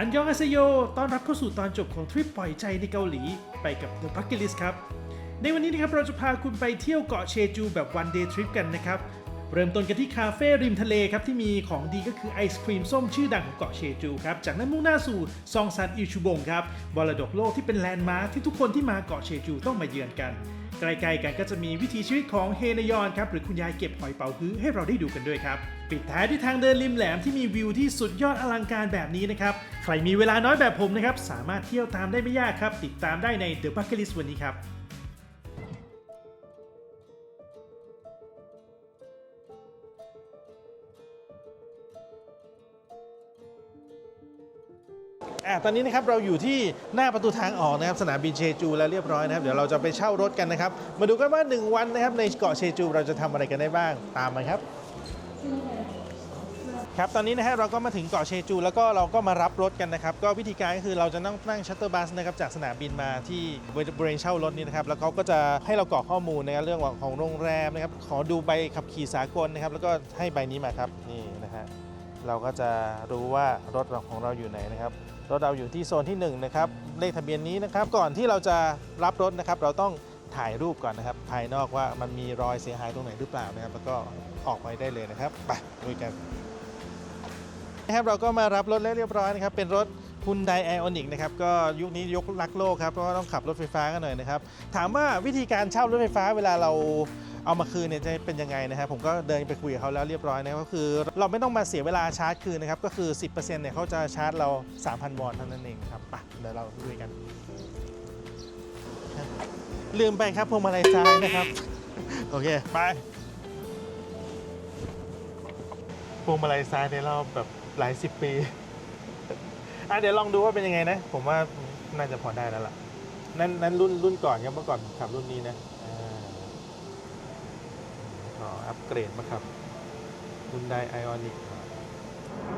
อันยองอาเซโยต้อนรับเข้าสู่ตอนจบของทริปปล่อยใจในเกาหลีไปกับ The Bucket List ครับ ในวันนี้นะครับเราจะพาคุณไปเที่ยวเกาะเชจูแบบ one day trip กันนะครับ เริ่มต้นกันที่คาเฟ่ริมทะเลครับที่มีของดีก็คือไอศครีมส้มชื่อดังของเกาะเชจูครับ จากนั้นมุ่งหน้าสู่ซองซันอิชูบงครับบรดกโลกที่เป็นแลนด์มาร์คที่ทุกคนที่มาเกาะเชจูต้องมาเยือนกัน ใกล้ๆกันก็จะมีวิถีชีวิตของเฮนยอนครับหรือคุณยายเก็บหอยเป๋าฮื้อให้เราได้ดูกันด้วยครับปิดท้ายด้วยทางเดินริมแหลมที่มีวิวที่สุดยอดอลังการแบบนี้นะครับใครมีเวลาน้อยแบบผมนะครับสามารถเที่ยวตามได้ไม่ยากครับติดตามได้ใน The Bucket List วันนี้ครับ ตอนนี้นะครับเราอยู่ที่หน้าประตูทางออกนะครับสนามบินเชจูแล้วเรียบร้อยนะครับเดี๋ยวเราจะไปเช่ารถกันนะครับ มาดูกันว่า 1 วันนะครับในเกาะเชจูเราจะทำอะไรกันได้บ้างตามมาครับครับตอนนี้นะฮะเราก็มาถึงเกาะเชจู แล้วก็เราก็มารับรถกันนะครับ ก็วิธีการก็คือเราจะนั่งนั่งชัตเตอร์บัสนะครับจากสนามบินมาที่บริเวณเช่ารถนี้นะครับ แล้วเขาก็จะให้เรากรอกข้อมูลนะครับเรื่องของโรงแรมนะครับ ขอดูใบขับขี่สากลนะครับ แล้วก็ให้ใบนี้มาครับนี่นะฮะเราก็จะรู้ว่ารถของเราอยู่ไหนนะครับ รถเราอยู่ที่โซนที่ 1 นะครับ เลขทะเบียนนี้นะครับ ก่อนที่เราจะรับรถนะครับ เราต้องถ่ายรูปก่อนนะครับ ภายนอกว่ามันมีรอยเสียหายตรงไหนหรือเปล่านะครับ แล้วก็ออกไปได้เลยนะครับ ไปดูกันนะครับ เราก็มารับรถแล้วเรียบร้อยนะครับ เป็นรถ Hyundai Ioniq นะครับก็ยุคนี้ยกลักโลกครับเพราะว่าต้องขับรถไฟฟ้ากันหน่อยนะครับ ถามว่าวิธีการเช่ารถไฟฟ้าเวลาเราเอามาคืนเนี่ยจะเป็นยังไงนะครับผมก็เดินไปคุยกับเขาแล้วเรียบร้อยนะก็คือ เราไม่ต้องมาเสียเวลาชาร์จคืนนะครับก็คือ 10%เนี่ยเขาจะชาร์จเรา 3,000 วอนเท่านั้นเองครับไปเดี๋ยวเราลุยกัน ลืมไปครับพวงมาลัยซ้ายนะครับ โอเค ไปพวงมาลัยซ้ายในรอบแบบหลายสิบปี อะเดี๋ยวลองดูว่าเป็นยังไงนะ ผมว่าน่าจะพอได้แล้วล่ะ นั่นนั้นรุ่นรุ่นก่อนครับเมื่อก่อนผมขับรุ่นนี้นะอ่าอ๋ออัปเกรดมาครับรุ่นไดไอออนิก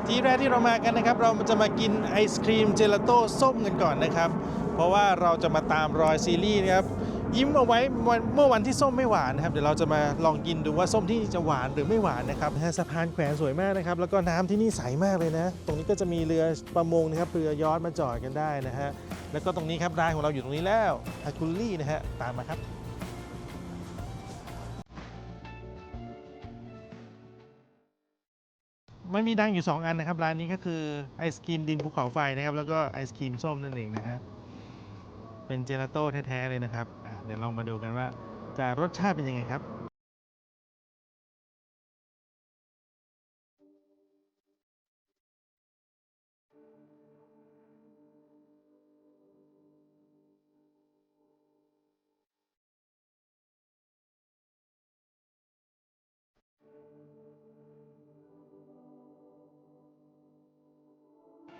ที่แรกที่เรามากันนะครับ เราจะมากินไอศครีมเจลาโต้ส้มกันก่อนนะครับ เพราะว่าเราจะมาตามรอยซีรีส์นะครับ ยิ้มเอาไว้เมื่อวันที่ส้มไม่หวานนะครับเดี๋ยวเราจะมาลองกินดูว่าส้มที่จะหวานหรือไม่หวานนะครับสะพานแขวนสวยมากนะครับ แล้วก็น้ำที่นี่ใสมากเลยนะ ตรงนี้ก็จะมีเรือประมงนะครับเรือยอชมาจอดกันได้นะฮะแล้วก็ตรงนี้ครับร้านของเราอยู่ตรงนี้แล้วฮาคุลี่นะฮะตามมาครับมันมีดังอยู่ 2 อันนะครับ ร้านนี้ก็คือไอศครีมดินภูเขาไฟนะครับ แล้วก็ไอศครีมส้มนั่นเองนะฮะเป็นเจลาโต้แท้ ๆ เลยนะครับ ดี๋ยวลองมาดูกันว่าจะรสชาติเป็นยังไงครับ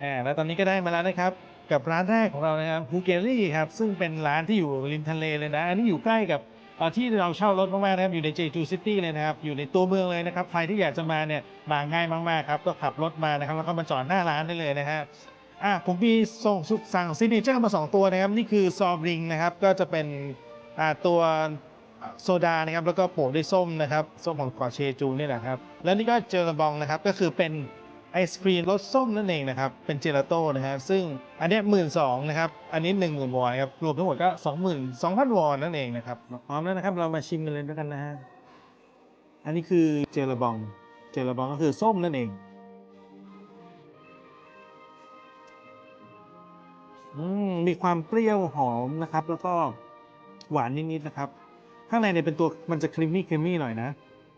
อ่าแล้วตอนนี้ก็ได้มาแล้วนะครับ กับร้านแรกของเรานะครับฮูเกลี่ครับซึ่งเป็นร้านที่อยู่ริมทะเลเลยนะ อันนี้อยู่ใกล้กับที่เราเช่ารถมากๆนะครับอยู่ในเจจูซิตี้เลยนะครับ อยู่ในตัวเมืองเลยนะครับ ใครที่อยากจะมาเนี่ยมาง่ายมากๆครับ ก็ขับรถมานะครับ แล้วก็มาจอดหน้าร้านได้เลยนะฮะอะผมมีส่งสั่งซิเนเจอร์มา 2 ตัวนะครับ นี่คือซอมริงนะครับ ก็จะเป็นอ่าตัวโซดานะครับ แล้วก็โปะด้วยส้มนะครับ ส้มของเกาะเชจูนี่แหละครับ แล้วนี่ก็เจลาบองนะครับ ก็คือเป็น ไอศครีมรสส้มนั่นเองนะครับ เป็นเจลาโต้นะครับซึ่งอันนี้หมื่นสองนะครับ อันนี้หนึ่งหมื่นวอนครับ รวมทั้งหมดก็สองหมื่นสองพันวอนนั่นเองนะครับ พร้อมแล้วนะครับ เรามาชิมกันเลยด้วยกันนะฮะ อันนี้คือเจลาบอง เจลาบองก็คือส้มนั่นเอง อืม มีความเปรี้ยวหอมนะครับ แล้วก็หวานนิดๆนะครับ ข้างในเนี่ยเป็นตัวมันจะครีมมี่ครีมมี่หน่อยนะ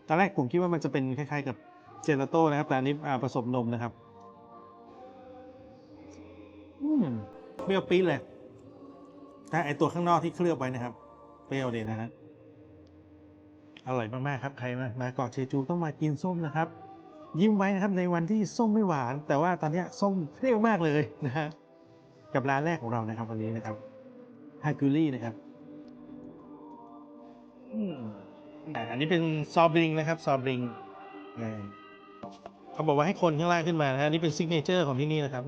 ตอนแรกผมคิดว่ามันจะเป็นคล้ายๆกับ เจลาโต้นะครับ แต่อันนี้อ่าผสมนมนะครับอืมเปรี้ยวปี๊ดเลยแต่ไอตัวข้างนอกที่เคลือบไว้นะครับ เปรี้ยวดีนะฮะอร่อยมากๆครับใครมามาเกาะเชจูต้องมากินส้มนะครับ ยิ้มไว้นะครับในวันที่ส้มไม่หวาน แต่ว่าตอนนี้ส้มเปรี้ยวมากเลยนะฮะกับร้านแรกของเรานะครับวันนี้นะครับฮากุลี่นะครับอืมอันนี้เป็นซอบริงนะครับ ซอบริงอ่า เขาบอกว่าให้คนข้างล่างขึ้นมานะฮะอันนี่เป็นซิกเนเจอร์ของที่นี่นะครับ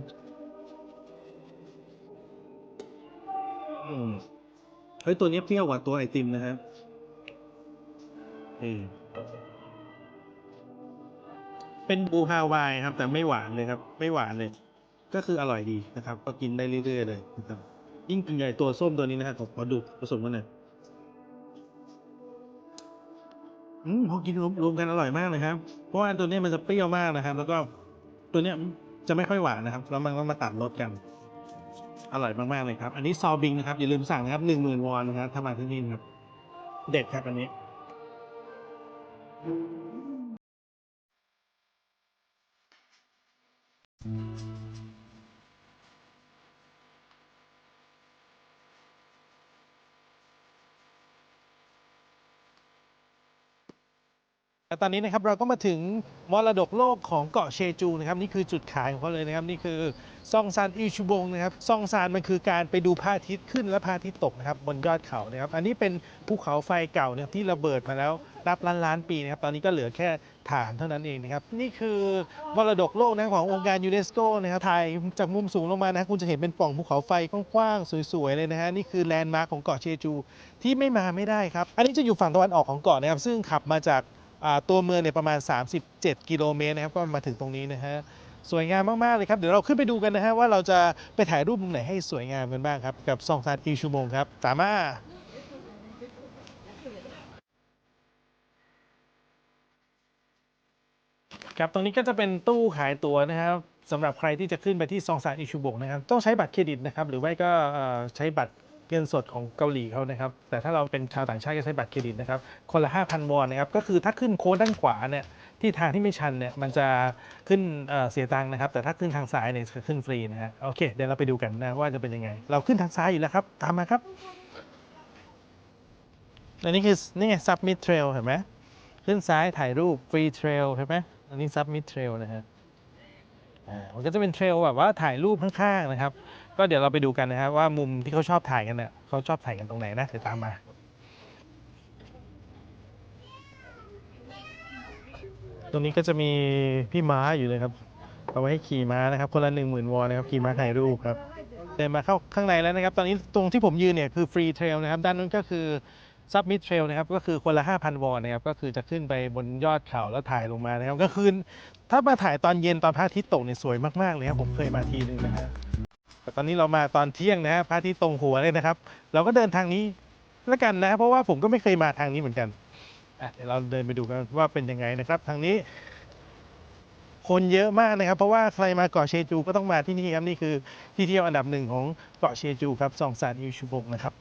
อืมเฮ้ยตัวนี้เปรี้ยวกว่าตัวไอติมนะครับอืมเป็นบูฮาวายครับ แต่ไม่หวานเลยครับ ไม่หวานเลย ก็คืออร่อยดีนะครับ ก็กินได้เรื่อยๆเลยนะครับ ยิ่งกินใหญ่ตัวส้มตัวนี้นะครับผมขอดูผสมกันหน่อย อืมพอกินรวมรวมกันอร่อยมากเลยครับ เพราะว่าตัวนี้มันจะเปรี้ยวมากนะครับ แล้วก็ตัวเนี้ยจะไม่ค่อยหวานนะครับ แล้วมันก็มาตัดรสกัน อร่อยมากๆเลยครับ อันนี้ซอบิงนะครับอย่าลืมสั่งนะครับหนึ่งหมื่นวอนนะครับถ้ามาที่นี่นะครับ เด็ดครับอันนี้ และตอนนี้นะครับเราก็มาถึงมรดกโลกของเกาะเชจูนะครับนี่คือจุดขายของเขาเลยนะครับนี่คือซองซานอิชูบงนะครับซองซานมันคือการไปดูพระอาทิตย์ขึ้นและพระอาทิตย์ตกนะครับบนยอดเขานะครับอันนี้เป็นภูเขาไฟเก่านะครับที่ระเบิดมาแล้วนับล้านล้านปีนะครับตอนนี้ก็เหลือแค่ฐานเท่านั้นเองนะครับนี่คือมรดกโลกนะขององค์การยูเนสโกนะครับถ่ายจากมุมสูงลงมานะคุณจะเห็นเป็นปล่องภูเขาไฟกว้างๆสวยๆเลยนะฮะนี่คือแลนด์มาร์คของเกาะเชจูที่ไม่มาไม่ได้ครับอันนี้จะอยู่ฝั่งตะวันออกของเกาะนะครับซึ่งขับมาจาก ตัวเมืองเนี่ยประมาณ 37 กิโลเมตรนะครับก็มาถึงตรงนี้นะฮะสวยงามมากๆเลยครับเดี๋ยวเราขึ้นไปดูกันนะฮะว่าเราจะไปถ่ายรูปมุมไหนให้สวยงามกันบ้างครับกับซองซานอีชูโมงครับตามมาครับตรงนี้ก็จะเป็นตู้ขายตั๋วนะครับสำหรับใครที่จะขึ้นไปที่ซองซานอิชูบงนะครับต้องใช้บัตรเครดิตนะครับหรือไม่ก็ใช้บัตร เงินสดของเกาหลีเขานะครับ แต่ถ้าเราเป็นชาวต่างชาติก็ใช้บัตรเครดิตนะครับ คนละ 5,000 วอนนะครับ ก็คือถ้าขึ้นโค้ดด้านขวาเนี่ย ที่ทางที่ไม่ชันเนี่ย มันจะขึ้นเเสียตังค์นะครับ แต่ถ้าขึ้นทางซ้ายเนี่ยจะขึ้นฟรีนะฮะ โอเค เดี๋ยวเราไปดูกันนะว่าจะเป็นยังไง เราขึ้นทางซ้ายอยู่แล้วครับ ตามมาครับ อันนี้คือนี่ไง submit trail เห็นไหม ขึ้นซ้ายถ่ายรูป free trail เห็นไหม อันนี้ submit trail นะฮะ มันก็จะเป็นเทรลแบบว่าถ่ายรูปข้างๆนะครับ ก็เดี๋ยวเราไปดูกันนะครับ ว่ามุมที่เขาชอบถ่ายกันเนี่ยเขาชอบถ่ายกันตรงไหนนะเดี๋ยวตามมาตรงนี้ก็จะมีพี่ม้าอยู่เลยครับ เอาไว้ให้ขี่ม้านะครับ คนละหนึ่งหมื่นวอนนะครับ ขี่ม้าถ่ายรูปครับ เดินมาเข้าข้างในแล้วนะครับ ตอนนี้ตรงที่ผมยืนเนี่ยคือฟรีเทรลนะครับ ด้านนู้นก็คือ ซับมิดเทรลนะครับก็คือคนละ 5,000 วอนนะครับก็คือจะขึ้นไปบนยอดเขาแล้วถ่ายลงมานะครับ ก็คือถ้ามาถ่ายตอนเย็นตอนพระอาทิตย์ตกเนี่ยสวยมากๆเลยครับผมเคยมาทีนึงนะฮะแต่ตอนนี้เรามาตอนเที่ยงนะฮะพระอาทิตย์ตรงหัวเลยนะครับ เราก็เดินทางนี้แล้วกันนะ เพราะว่าผมก็ไม่เคยมาทางนี้เหมือนกันอะเดี๋ยวเราเดินไปดูกันว่าเป็นยังไงนะครับ ทางนี้ คนเยอะมากนะครับ เพราะว่าใครมาเกาะเชจูก็ต้องมาที่นี่ครับนี่คือที่เที่ยวอันดับหนึ่งของเกาะเชจูครับซองซานอิวชูบกนะครับ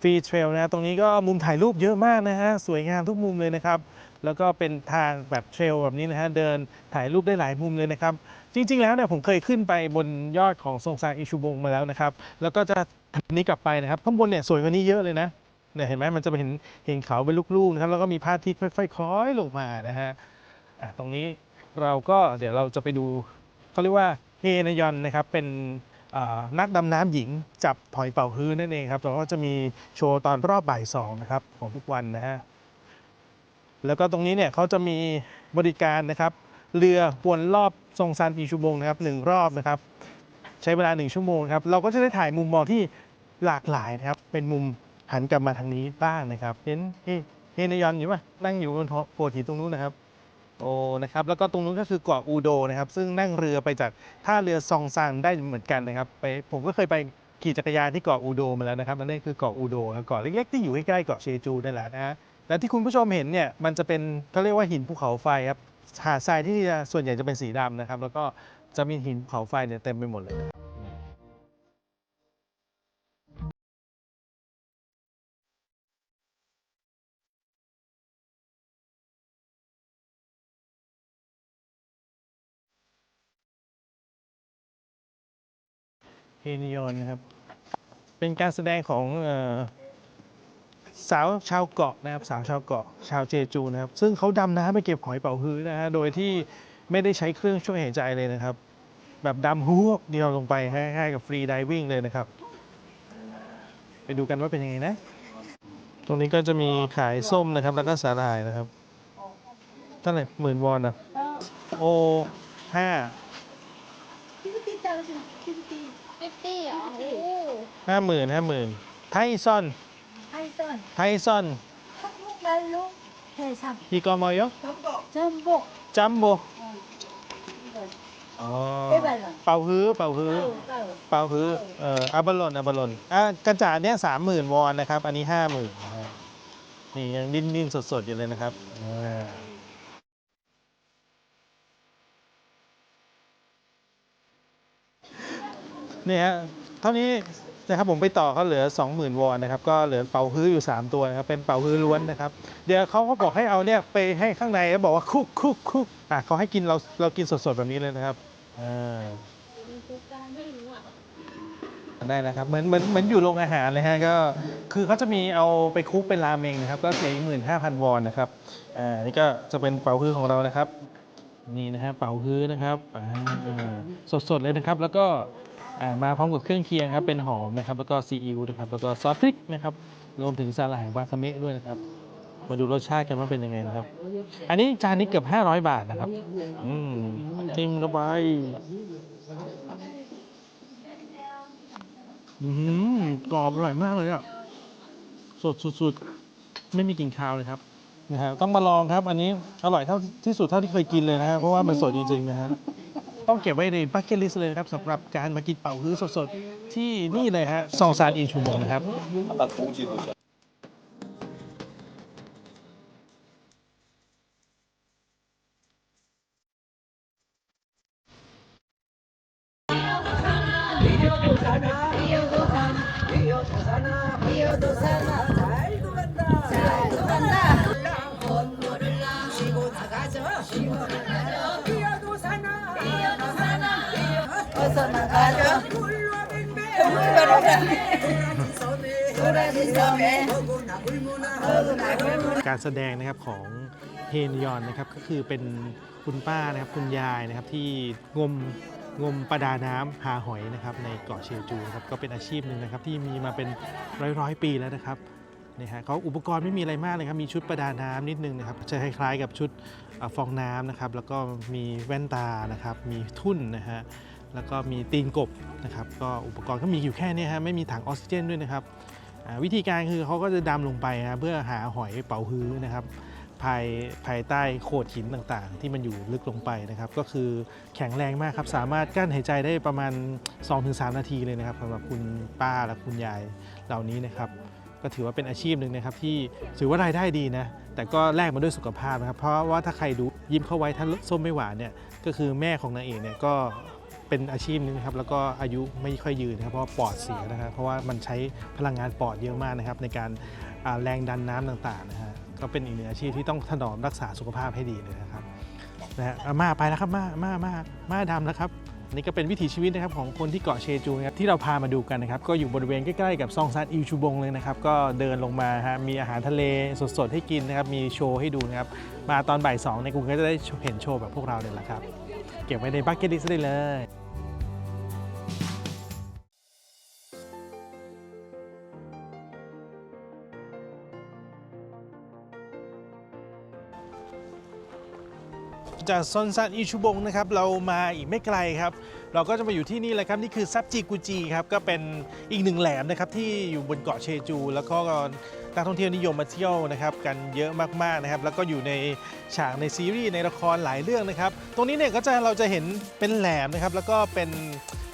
ฟรีเทรลนะตรงนี้ก็มุมถ่ายรูปเยอะมากนะฮะสวยงามทุกมุมเลยนะครับ แล้วก็เป็นทางแบบเทรลแบบนี้นะฮะเดินถ่ายรูปได้หลายมุมเลยนะครับ จริง ๆ แล้วเนี่ยผมเคยขึ้นไปบนยอดของซงซานอิชูบงมาแล้วนะครับ แล้วก็จะทำนี้กลับไปนะครับข้างบนเนี่ยสวยกว่านี้เยอะเลยนะเนี่ยเห็นไหมมันจะเห็นเห็นเขาเป็นลูกๆนะครับแล้วก็มีพระอาทิตย์ค่อยๆคล้อยลงมานะฮะตรงนี้เราก็เดี๋ยวเราจะไปดูเขาเรียกว่าเฮนยอนนะครับเป็น นักดำน้ำหญิงจับหอยเป่าฮื้อนั่นเองครับแล้วก็จะมีโชว์ตอนรอบบ่ายสองนะครับของทุกวันนะฮะแล้วก็ตรงนี้เนี่ยเขาจะมีบริการนะครับเรือวนรอบทรงซานปีชั่วโมงนะครับหนึ่งรอบนะครับ ใช้เวลาหนึ่งชั่วโมงครับเราก็จะได้ถ่ายมุมมองที่หลากหลายนะครับ เป็นมุมหันกลับมาทางนี้บ้างนะครับ เห็นเฮ้เฮนยอนอยู่ป่ะนั่งอยู่บนโขดหินตรงนู้นนะครับ โอ้นะครับแล้วก็ตรงนู้นก็คือเกาะอูโดนะครับ ซึ่งนั่งเรือไปจากท่าเรือซองซันได้เหมือนกันนะครับไปผมก็เคยไปขี่จักรยานที่เกาะอูโดมาแล้วนะครับนั่นคือเกาะอูโดครับเกาะเล็กๆที่อยู่ใกล้ๆเกาะเชจูนั่นแหละนะฮะและที่คุณผู้ชมเห็นเนี่ยมันจะเป็นเขาเรียกว่าหินภูเขาไฟครับหาดทรายที่นี่ส่วนใหญ่จะเป็นสีดำนะครับ แล้วก็จะมีหินภูเขาไฟเนี่ยเต็มไปหมดเลย เฮนิยอนนะครับ เป็นการแสดงของออสาวชาวเกาะนะครับสาวชาวเกาะชาวเจจูนะครับ ซึ่งเขาดำน้ำไปเก็บหอยเป๋าฮื้อนะฮะโดยที่ไม่ได้ใช้เครื่องช่วยหายใจเลยนะครับ แบบดำฮวบเดียวลงไปคล้ายๆกับฟรีดิวิ่งเลยนะครับ ไปดูกันว่าเป็นยังไงนะ ตรงนี้ก็จะมีขายส้มนะครับ แล้วก็สาหร่ายนะครับเท่าไหร่หมื่นวอนอะโอห้า 50 thousand, 50. 50เหรอโอ้ ห้าหมื่นห้าหมื่นไทซอน Hi, son. ไทซอน 한국 말로 해삼. ฮิกอมอย 전복. จัมโบ อ๋อ ไม่เป็นไร เป่าฮื้อเป่าฮื้อ เออเออ เป่าฮื้อเอ่ออับบอลอนอับบอลอนอ่ะกระจาดเนี้ยสามหมื่นวอนนะครับ อันนี้ห้าหมื่นนี่ยังดิ้นๆสดๆอยู่เลยนะครับอ่า เนี่ยฮะเท่านี้นะครับผมไปต่อเขาเหลือ 20,000 วอนนะครับก็เหลือเป่าฮื้ออยู่ 3 ตัวนะครับเป็นเป่าฮื้อล้วนนะครับเดี๋ยวเขาก็บอกให้เอาเนี่ยไปให้ข้างในแล้วบอกว่าคุกคุกคุกอะเขาให้กินเราเรากินสดๆแบบนี้เลยนะครับอ่าได้แล้วครับเหมือนเหมือนเหมือนอยู่โรงอาหารเลยฮะก็คือเขาจะมีเอาไปคุกเป็นราเมงนะครับ ก็เสียหมื่นห้าพันวอนนะครับอ่านี่ก็จะเป็นเป่าฮื้อของเรานะครับ นี่นะฮะเป่าฮื้อนะครับอ่าสดๆเลยนะครับ แล้วก็ อ่ามาพร้อมกับเครื่องเคียงครับเป็นหอมนะครับแล้วก็ซีอิ๊วนะครับแล้วก็ซอสพริกนะครับรวมถึงสาหร่ายวาคาเมะด้วยนะครับ มาดูรสชาติกันว่าเป็นยังไงนะครับ อันนี้จานนี้เกือบ 500 บาทนะครับ อืมจิ้มเข้าไปอืมกรอบอร่อยมากเลยอะสดสุดๆไม่มีกลิ่นคาวเลยครับนะฮะต้องมาลองครับ อันนี้อร่อยเท่าที่สุดเท่าที่เคยกินเลยนะครับเพราะว่ามันสดจริงๆนะฮะ ต้องเก็บไว้ในบัคเก็ตลิสต์เลยนะครับสำหรับการมากินเป่าฮื้อสดๆ ที่นี่เลยฮะซองซานอินชูมงนะครับ การแสดงนะครับของเฮนยอนนะครับก็คือเป็นคุณป้านะครับคุณยายนะครับที่งมงมประดาน้ำหาหอยนะครับในเกาะเชจูนะครับก็เป็นอาชีพหนึ่งนะครับที่มีมาเป็นร้อยร้อยปีแล้วนะครับนะฮะเขาอุปกรณ์ไม่มีอะไรมากเลยครับมีชุดประดาน้ำนิดนึงนะครับจะคล้ายๆกับชุดฟองน้ำนะครับแล้วก็มีแว่นตานะครับมีทุ่นนะฮะ แล้วก็มีตีนกบนะครับก็อุปกรณ์ก็มีอยู่แค่นี้ฮะไม่มีถังออกซิเจนด้วยนะครับวิธีการคือเขาก็จะดำลงไปนะครับเพื่อหาหอยเป๋าฮื้อนะครับภายภายใต้โขดหินต่างๆ ที่มันอยู่ลึกลงไปนะครับ ก็คือแข็งแรงมากครับ สามารถกั้นหายใจได้ประมาณ 2-3 นาทีเลยนะครับสำหรับคุณป้าและคุณยายเหล่านี้นะครับ ก็ถือว่าเป็นอาชีพหนึ่งนะครับ ที่ถือว่ารายได้ดีนะ แต่ก็แลกมาด้วยสุขภาพนะครับ เพราะว่าถ้าใครดูยิ้มเข้าไว้ถ้าส้มไม่หวานเนี่ยก็คือแม่ของนางเอกเนี่ยก็ เป็นอาชีพหนึงนะครับแล้วก็อายุไม่ค่อยยืนนะครับเพราะปอดเสียนะครับเพราะว่ามันใช้พลังงานปอดเยอะมากนะครับในการแรงดันน้ำต่างๆนะฮะก็เป็นอีกหนึ่งอาชีพที่ต้องถนอมรักษาสุขภาพให้ดีเลยนะครับนะฮะมาไปแล้วครับมามามามาดำแล้วครับนี่ก็เป็นวิถีชีวิตนะครับของคนที่เกาะเชจูนะครับที่เราพามาดูกันนะครับก็อยู่บริเวณใกล้ๆกับซองซานอิวชูบงเลยนะครับก็เดินลงมาฮะมีอาหารทะเลสดๆให้กินนะครับมีโชว์ให้ดูนะครับมาตอนบ่ายสองในยคุณก็จะได้เห็นโชว์แบบพวกเราเลยละครับ เก็บไว้ในบัคเก็ตลิสต์ได้เลย จากซอนซานอิชูบงนะครับเรามาอีกไม่ไกลครับ เราก็จะมาอยู่ที่นี่แหละครับนี่คือซับจิกุจิครับก็เป็นอีกหนึ่งแหลมนะครับที่อยู่บนเกาะเชจู แล้วก็นักท่องเที่ยวนิยมมาเที่ยวนะครับกันเยอะมากๆนะครับแล้วก็อยู่ในฉากในซีรีส์ในละครหลายเรื่องนะครับตรงนี้เนี่ยก็จะเราจะเห็นเป็นแหลมนะครับแล้วก็เป็น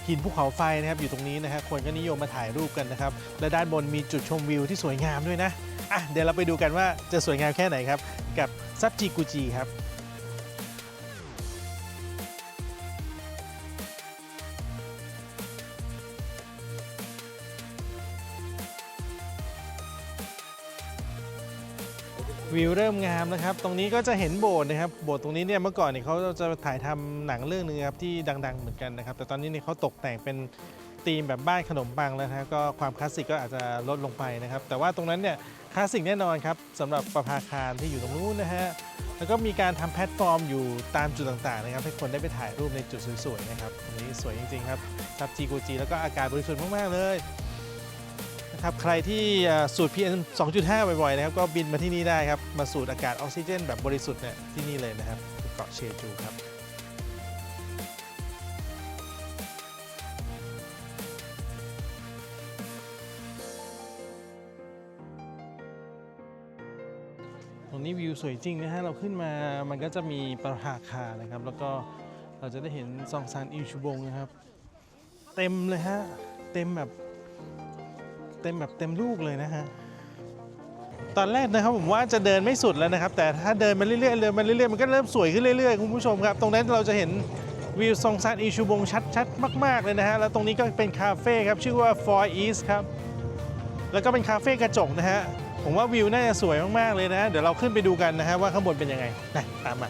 หินภูเขาไฟนะครับอยู่ตรงนี้นะครับคนก็นิยมมาถ่ายรูปกันนะครับและด้านบนมีจุดชมวิวที่สวยงามด้วยนะอะเดี๋ยวเราไปดูกันว่าจะสวยงามแค่ไหนครับกับซับจิกุจิครับ วิวเริ่มงามนะครับ ตรงนี้ก็จะเห็นโบสถ์นะครับ โบสถ์ตรงนี้เนี่ยเมื่อก่อนเนี่ยเขาจะถ่ายทำหนังเรื่องหนึงครับที่ดัง ๆ เหมือนกันนะครับ แต่ตอนนี้เนี่ยเขาตกแต่งเป็นธีมแบบบ้านขนมปังแล้วนะครับก็ความคลาสสิกก็อาจจะลดลงไปนะครับ แต่ว่าตรงนั้นเนี่ยคลาสสิกแน่นอนครับสำหรับประภาคารที่อยู่ตรงนู้นนะฮะ แล้วก็มีการทำแพลตฟอร์มอยู่ตามจุดต่างๆนะครับ ให้คนได้ไปถ่ายรูปในจุดสวยๆนะครับตรงนี้สวยจริงๆครับซับจีกูจีแล้วก็อากาศบริสุทธิ์มากๆเลย นะครับใครที่เอ่อสูด PM 2.5 บ่อยๆนะครับก็บินมาที่นี่ได้ครับ มาสูดอากาศออกซิเจน แบบบริสุทธิ์เนี่ยที่นี่เลยนะครับเกาะเชจูครับตรงนี้วิวสวยจริงนะฮะเราขึ้นมามันก็จะมีประภาคานะครับ แล้วก็เราจะได้เห็นซองซานอิชูบงนะครับ เต็มเลยฮะ เต็มแบบ เต็มแบบเต็มลูกเลยนะฮะตอนแรกนะครับผมว่าจะเดินไม่สุดแล้วนะครับ แต่ถ้าเดินมาเรื่อยๆเดินมาเรื่อยๆมันก็เริ่มสวยขึ้นเรื่อยๆคุณผู้ชมครับ ตรงนั้นเราจะเห็นวิวซองซานอิชูบงชัดๆ มาก ๆ เลยนะฮะ แล้วตรงนี้ก็เป็นคาเฟ่ครับ ชื่อว่า For East ครับ แล้วก็เป็นคาเฟ่กระจกนะฮะ ผมว่าวิวน่าจะสวยมาก ๆ เลยนะ เดี๋ยวเราขึ้นไปดูกันนะฮะว่าข้างบนเป็นยังไงไปตามมา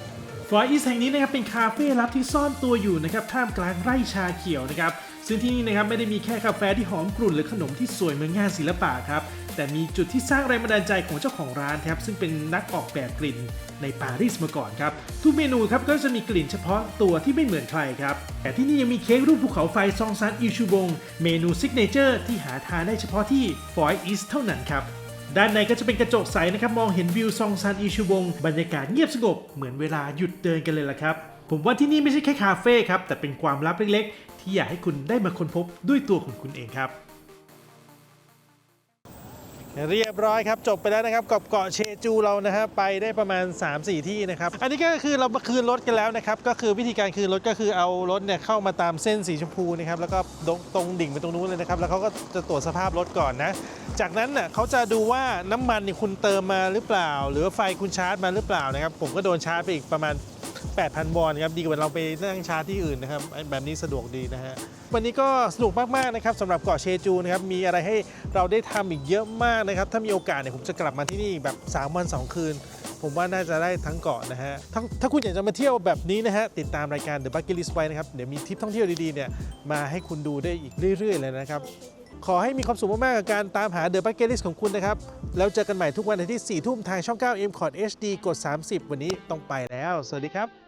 ฟอร์อีสแห่งนี้นะครับเป็นคาเฟ่ลับที่ซ่อนตัวอยู่นะครับท่ามกลางไร่ชาเขียวนะครับ ซึ่งที่นี่นะครับไม่ได้มีแค่กาแฟที่หอมกลุ่นหรือขนมที่สวยเหมือนงานศิลปะครับ แต่มีจุดที่สร้างแรงบันดาลใจของเจ้าของร้านครับซึ่งเป็นนักออกแบบกลิ่นในปารีสมาก่อนครับ ทุกเมนูครับก็จะมีกลิ่นเฉพาะตัวที่ไม่เหมือนใครครับ แต่ที่นี่ยังมีเค้กรูปภูเขาไฟซองซานอิชูบง เมนูซิกเนเจอร์ที่หาทานได้เฉพาะที่ฟอร์อีสเท่านั้นครับด้านในก็จะเป็นกระจกใสนะครับ มองเห็นวิวซองซานอิชูวงบรรยากาศเงียบสงบเหมือนเวลาหยุดเดินกันเลยล่ะครับ ผมว่าที่นี่ไม่ใช่แค่คาเฟ่ครับ แต่เป็นความลับเล็ก ที่อยากให้คุณได้มาค้นพบด้วยตัวของคุณเองครับ เรียบร้อยครับจบไปแล้วนะครับกับเกาะเชจูเรานะฮะไปได้ประมาณ 3-4 ที่นะครับ อันนี้ก็คือเรามาคืนรถกันแล้วนะครับก็คือวิธีการคืนรถก็คือเอารถเนี่ยเข้ามาตามเส้นสีชมพูนะครับแล้วก็ตรงตรงดิ่งไปตรงนู้นเลยนะครับแล้วเขาก็จะตรวจสภาพรถก่อนนะจากนั้นน่ะเขาจะดูว่าน้ำมันนี่คุณเติมมาหรือเปล่า หรือว่าไฟคุณชาร์จมาหรือเปล่านะครับผมก็โดนชาร์จไปอีกประมาณ 8,000 วอนครับดีกว่าเราไปนั่งชาร์จที่อื่นนะครับแบบนี้สะดวกดีนะฮะวันนี้ก็สนุกมากๆนะครับสำหรับเกาะเชจูนะครับมีอะไรให้เราได้ทำอีกเยอะมากนะครับถ้ามีโอกาสเนี่ยผมจะกลับมาที่นี่แบบ 3 วัน 2 คืน ผมว่าน่าจะได้ทั้งเกาะนะฮะถ้าถ้าคุณอยากจะมาเที่ยวแบบนี้นะฮะติดตามรายการ The Bucket List ไว้นะครับเดี๋ยวมีทริปท่องเที่ยวดีๆเนี่ยมาให้คุณดูได้อีกเรื่อย ๆ เลยนะครับขอให้มีความสุขมาก ๆ กับการตามหา The Bucket List ของคุณนะครับ แล้วเจอกันใหม่ทุกวันอาทิตย์4ทุ่มทางช่อง 9 M c o t HD กด 30 วันนี้ต้องไปแล้ว สวัสดีครับ